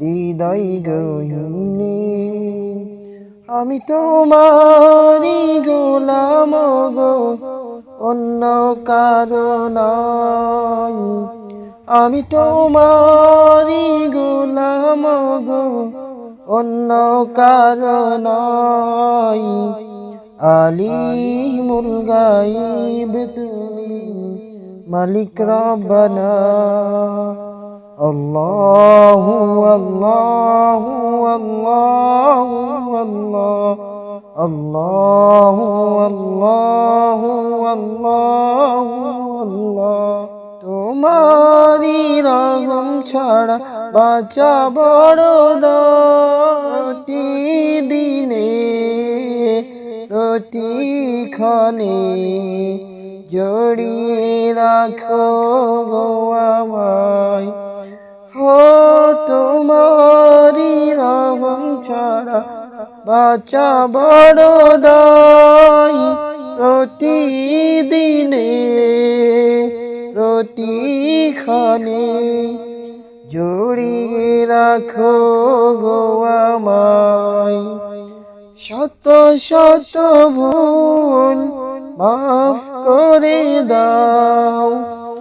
হৃদয় গহিনে আমি তোমারি গোলাম গো, অন্য কারণ আমি তোমারি গোলাম গো, অন্য কারণ আলিমুল গাইব তুমি মালিক রব্বানা। الله والله والله والله الله والله والله والله তোমারি রঙম ছাড়া বাঁচা বড় দিনে প্রতিক্ষণে জড়িয়ে রাখো গো আমায় তোমারি রঙম ছাড়া বাঁচা বড় দায়। প্রতিদিনে প্রতিক্ষণে জড়িয়ে রাখো গো আমায়। শত শত ভুল মাফ করে দাও।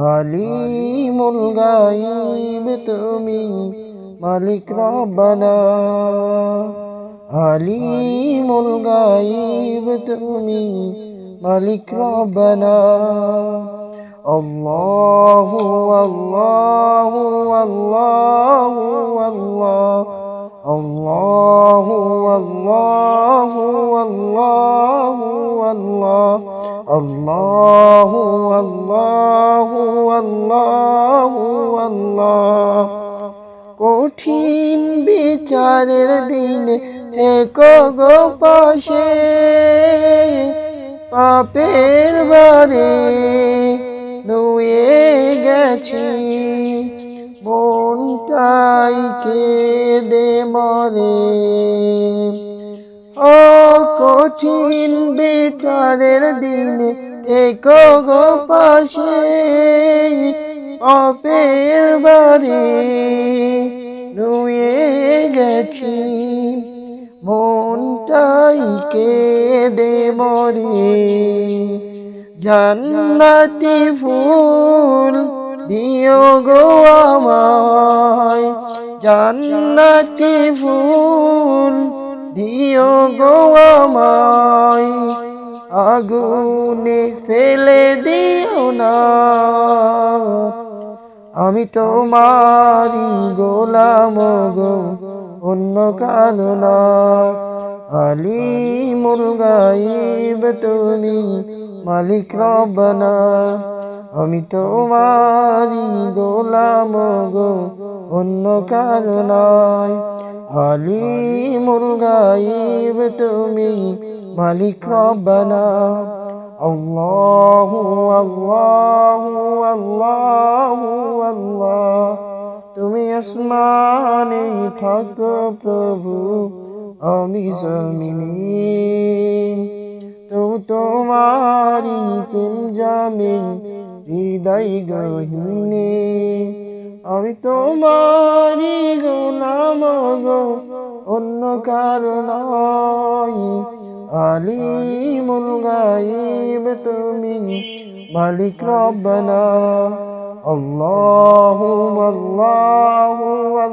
عليم الغيب تومي مالك ربنا. عليم الغيب تومي مالك ربنا. الله والله والله والله. الله والله والله والله. الله কঠিন বিচারের দিনে থেকো গো পাশে। পাপের বারে নুয়ে গেছি, মনটাই কেঁদে মরে। ও কঠিন বিচারের দিনে থেকো গো পাশে বারে নুয়ে গেছি মনটাই কেঁদে মরে। জান্নাতি ফুল দিও গো আমায়। জান্নাতি ফুল দিও গো আমায়। আগুনে ফেলে দিও না। আমি তোমারি গোলাম গো। অন্য কালো না আলিমুল গাইব তুমি মালিক রব্বানা। আমি তোমারি গোলাম গো, অন্য কারণায় আলিমুল গাইব তুমি মালিক রব্বানা। আল্লাহু আল্লাহু আল্লাহু, আল্লাহ। তুমি আসমানে থাকো প্রভু, আমি জমিনে। তো তোমারি প্রেম জামে হৃদয় গহিনে। আমি তোমারি গোলাম গো, অন্য কারণ আলিমুল গাইব তুমি মালিক রব্বানা। Allahumma Allahumma Allah